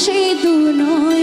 সে দুনয়